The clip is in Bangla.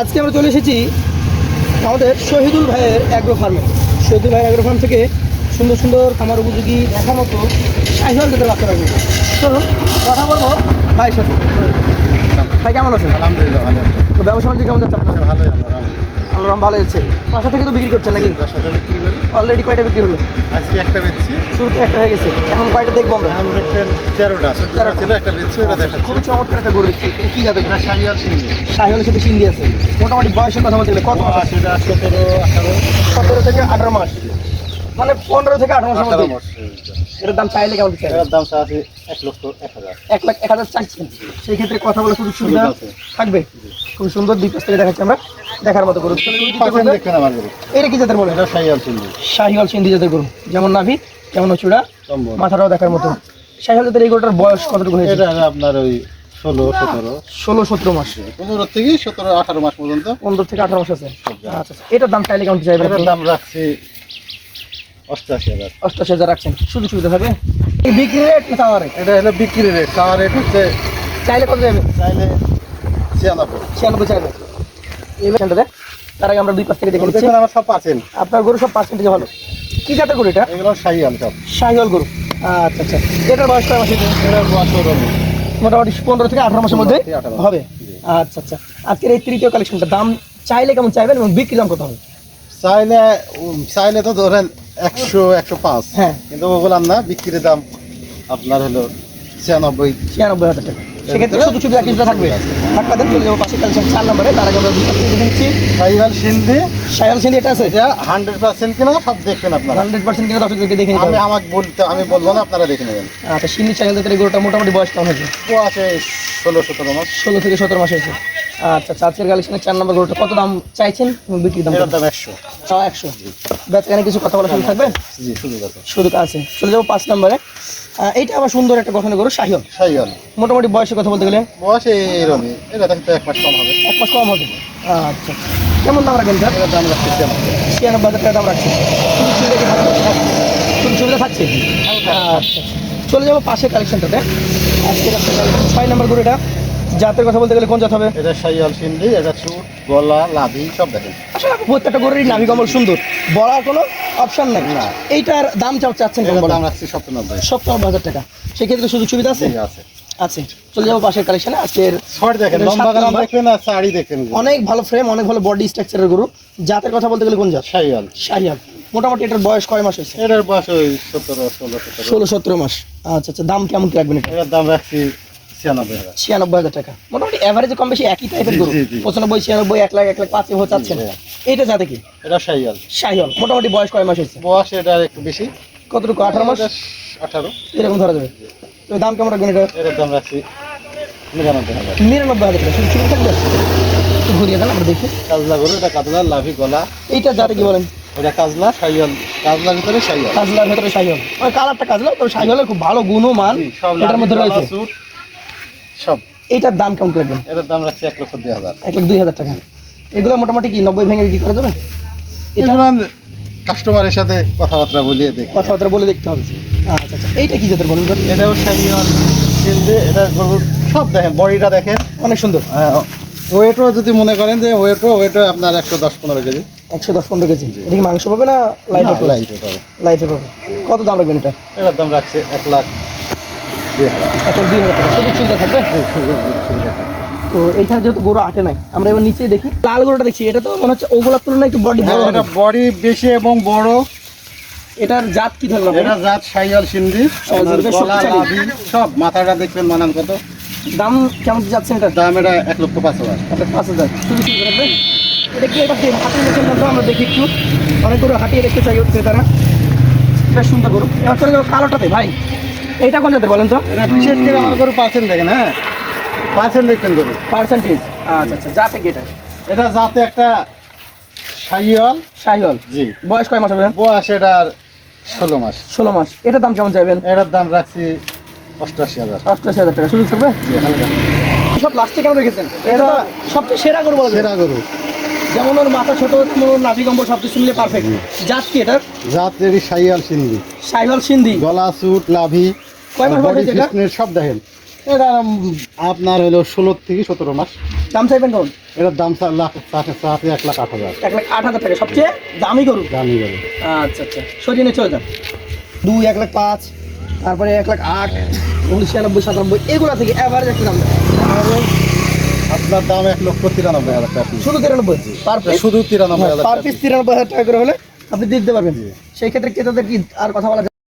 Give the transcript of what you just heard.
আজকে আমরা চলে এসেছি আমাদের শহীদুল ভাইয়ের অ্যাগ্রো ফার্মে শহীদুল ভাইয়ের অ্যাগ্রো ফার্ম থেকে সুন্দর সুন্দর খামার উপযোগী দেখা মতো আইসল যেতে বাচ্চা রাখবে তো কথা বলব ভাইয়ের সাথে। ভাই কেমন আছেন? আলহামদুলিল্লাহ ভালো তো ব্যবসা বাণিজ্য কেমন যাচ্ছে আপনার? ভালোই আল্লাহ ভালো হয়েছে। বাসা থেকে তো বিক্রি করছে নাকি? অলরেডি কয়টা বিক্রি হলো? আজকে একটা বেচছি। শুরুতে একটা হয়ে গেছে। এখন কয়টা দেখব আমরা? এখন দেখছেন তেরোটা। তেরো ছিল একটা বেচছি ওটা দেখাচ্ছি। খুবই চমৎকার একটা গরু দেখছি। যাবে কি জাতের আর শাহিয়াল সিঙ্গি। হলে সাথে সিন্ধি আছে। মোটামুটি বয়সের কথা বলতে গেলে কত মাস? সেটা সতেরো আঠারো। সতেরো থেকে আঠারো মাস। মানে পনেরো থেকে আঠারো মাসের মধ্যে। মাস এটার দাম চাইলে কেমন চাই এটার দাম আছে এক লক্ষ এক হাজার। এক লাখ এক হাজার চাইছেন সেই ক্ষেত্রে কথা বলে খুব সুবিধা। থাকবে। খুব সুন্দর দুই পাশ থেকে দেখাচ্ছি আমরা। দেখার মতো করুন এটা কি জাতের বলে? শাহিয়াল সিঙ্গি শাহিওয়াল সিন্ধি জাতের গরু। যেমন নাভি যেমন চূড়া মাথাটাও দেখার মতো। শাহিওয়াল জাতের এই গরুটার বয়স কতটুকু হয়েছে? এটা আপনার ওই ষোলো সতেরো। ষোলো সতেরো মাস। পনেরো থেকে সতেরো আঠারো মাস পর্যন্ত। পনেরো থেকে আঠারো মাস আছে। আচ্ছা আচ্ছা। এটার দাম চাইলে কেমন এটার দাম রাখছি অষ্টাশি হাজার। অষ্টাশি হাজার রাখছেন। সুযোগ সুবিধা থাকবে? বিক্রি রেট না চাওয়া রেট এটা হলো বিক্রি রেট চাওয়া রেট হচ্ছে চাইলে কত যাবে? চাইলে ছিয়ানব্বই। ছিয়ানব্বই চাইবে এই সেন্টারে তার আগে আমরা দুই পাশ থেকে দেখে নিচ্ছি। আমার সব পাচ্ছেন আপনার গরু সব পার্সেন্টেজ ভালো। কি জাতের গরু এটা? এগুলো শাহিয়াল সব শাহিওয়াল গরু। আচ্ছা আচ্ছা। এটার বয়স কয় মাস? এটার বছর মোটামুটি পনেরো থেকে আঠারো মাসের মধ্যে থেকে 18 মাস। হবে? আচ্ছা আচ্ছা। আজকের এই তৃতীয় কালেকশনটা দাম চাইলে কেমন চাইবেন এবং বিক্রি দাম কত হবে? চাইলে চাইলে তো ধরেন একশো একশো পাঁচ। হ্যাঁ। কিন্তু বললাম না বিক্রির দাম আপনার হলো ছিয়ানব্বই। ছিয়ানব্বই হাজার টাকা। সেক্ষেত্রে শুধু থাকবে। ধাক্কা দেন চলে যাব পাশে কালেকশন চার নম্বরে। তার আগে আমরা দুই পাশ নিচ্ছি। শাহিওয়াল সিন্ধি। শাহিওয়াল সিন্ধি এটা আছে? এটা হান্ড্রেড পার্সেন্ট কিনা সব দেখবেন আপনারা। হান্ড্রেড পার্সেন্ট কিনা দর্শকদেরকে দেখে আমি আমাকে বলতে আমি বলব না আপনারা দেখে নেবেন। আচ্ছা সিন্ধি গরুটা মোটামুটি বয়স কেমন হয়েছে? ও আছে ষোলো সতেরো মাস। ষোলো থেকে সতেরো মাস হয়েছে। আচ্ছা আজকের কালেকশনের চার নম্বর গরুটা কত দাম চাইছেন বিক্রি দাম দাম একশো। একশো। বেচাখানে কিছু কথা বলা শুরু থাকবে? জি শুধু দেখো শুধু আছে। চলে যাব পাঁচ নম্বরে। এইটা আবার সুন্দর একটা গঠনের গরু শাহিওল শাহিওয়াল। মোটামুটি বয়সে কথা বলতে গেলে? বয়স এটা দেখতে এক মাস কম হবে। এক মাস কম হবে। আচ্ছা কেমন দাম রাখবেন স্যার? এটার দাম রাখছি ছিয়ানব্বই হাজার টাকা দাম রাখছে। সুযোগ? সুযোগ সুবিধা থাকছে আচ্ছা চলে যাব পাশের কালেকশনটাতে আজকে ছয় নম্বর গরু এটা জাতের কথা বলতে গেলে কোন জাত হবে? এটা শাহিওয়াল সিন্ধি এটা চুট গলা লাভি সব দেখেন। আসলে প্রত্যেকটা গরুরই নাভি কমল সুন্দর। বলার কোনো অপশন নাই? না। এইটার দাম চাও চাচ্ছেন কেমন? দাম রাখছি সপ্তানব্বই সপ্তাহ হাজার টাকা। সেক্ষেত্রে সুযোগ সুবিধা আছে? আছে। আছে। চলে যাব পাশের কালেকশনে আজকের শর্ট দেখেন লম্বা নাম্বার। দেখবেন আর শাড়ি দেখবেন। অনেক ভালো ফ্রেম অনেক ভালো বডি স্ট্রাকচারের গরু। জাতের কথা বলতে গেলে কোন জাত? শাহিওয়াল শাহিয়াল মোটামুটি এটার বয়স কয় মাস হয়েছে? এটার বয়স ওই সতেরো। ষোলো সতেরো মাস। আচ্ছা আচ্ছা দাম কেমন কি রাখবেন এটা? এটার দাম রাখছি ছিয়ানব্বই হাজার। টাকা। মোটামুটি অ্যাভারেজে কম বেশি একই টাইপের গরু। পঁচানব্বই ছিয়ানব্বই এক লাখ এক লাখ পাঁচ এভাবে চাচ্ছেন। জি, এইটা যাতে কি? এটা মোটামুটি বয়স কয় মাস হয়েছে? বয়স এটার একটু বেশি। কতটুকু? আঠারো মাস? আঠারো। এরকম ধরা যাবে। তো দাম কেমন রাখবেন এটা? এটার দাম রাখছি নিরানব্বই হাজার। নিরানব্বই হাজার টাকা। শুধু শুরু থাকবে? ঘুরিয়ে দেন আমরা দেখি। কাজলা গরু এটা কাজলা লাভি গলা। এইটা যাতে কি বলেন? এটা কাজলা কাজলার ভিতরে কাজলার ভেতরে কালারটা কাজলা তো শাহিওয়ালের খুব ভালো গুণ ও মান এটার মধ্যে রয়েছে। সব। এইটার দাম কেমন রাখবেন এটার দাম রাখছি এক লক্ষ দুই হাজার। এক লাখ দুই হাজার টাকা। এগুলো মোটামুটি কি নব্বই ভেঙে বিক্রি করা যাবে? এটা এটা কাস্টমারের সাথে কথাবার্তা বলিয়ে দেখি। কথাবার্তা বলে দেখতে হবে। আচ্ছা আচ্ছা। এইটা কি জাতের বলুন শাহিওয়াল কিন্তু এটা গরুর সব দেখেন বডিটা দেখেন। অনেক সুন্দর। ওয়েটও যদি মনে করেন যে ওয়েটও ওয়েটও আপনার একশো দশ পনেরো কেজি। একশো দশ পনেরো কেজি। এটা কি মাংস পাবে না লাইট পাবে? লাইট হবে লাইটে পাবে। কত দাম রাখবেন এটা? এটার দাম রাখছে এক লাখ এখন দুই হাজার টাকা সুযোগ সুবিধা থাকবে। তো এইখানে যেহেতু গরু আটে নাই আমরা এবার নিচে দেখি। লাল গরুটা দেখছি এটা তো মনে হচ্ছে ওগুলোর তুলনায় একটু বডি বড় এটা বডি বেশি এবং বড়। এটার জাত কি ধরলাম এটা জাত সিন্ধি। লাভি সব। মাথাটা দেখবেন মানান কত। দাম কেমন যাচ্ছে এটার? দাম এটা এক লক্ষ পাঁচ হাজার। আপনার পাঁচ হাজার। এটা কি এটা কি হাতিয়ে আমরা দেখি একটু। অনেক গরু হাঁটিয়ে দেখতে চাই হচ্ছে তারা। বেশ সুন্দর গরু। এবার চলে কালোটাতে ভাই। এইটা কোন জাতের বলেন তো? এটা বিশেষ করে আমার গরু পার্সেন্ট দেখেন হ্যাঁ? পার্সেন্ট দেখবেন গরু? পার্সেন্টেজ আচ্ছা আচ্ছা জাতে কি এটা? এটা জাতে একটা শাহিওয়াল। শাহিওল জি। বয়স কয় মাস হবে? বয়স এটার ষোলো মাস। ষোলো মাস। এটার দাম কেমন চাইবেন? এটার দাম রাখছি অষ্টআশি হাজার। অষ্টআশি হাজার টাকা। সুযোগ থাকবে? সব লাস্টে কেমন রেখেছেন? এটা সবচেয়ে সেরা গরু বলা সেরা গরু। যেমন ওর মাথা ছোট ওর নাভি কম্বল সব কিছু মিলে পারফেক্ট জাত কি এটা জাত এরই শাহিয়াল সিন্ধি। শাহিওয়াল সিন্ধি। গলা চুট লাভি কয় মাস বডি বয়স হয়েছে এটা? ফিটনেস সব দেখেন। এটা আপনার হলো ষোলো থেকে সতেরো মাস। দাম চাইবেন কেমন এটার দাম চার লাখ চার চার এক লাখ আট হাজার। এক লাখ আট হাজার টাকা। সবচেয়ে দামি গরু? দামি গেলে আচ্ছা আচ্ছা। সরিয়ে নিয়ে চলে যান। দুই এক লাখ পাঁচ তারপরে এক লাখ আট উনিশ ছিয়ানব্বই সাতানব্বই এগুলা থেকে অ্যাভারেজ একটা দাম। আপনার দাম এক লক্ষ তিরানব্বই হাজার টাকা। শুধু তিরানব্বই? Per piece. শুধু তিরানব্বই হাজার পার পিস তিরানব্বই হাজার টাকা করে হলে আপনি দিতে পারবেন। সেই ক্ষেত্রে ক্রেতাদের কি আর কথা বলা যায়?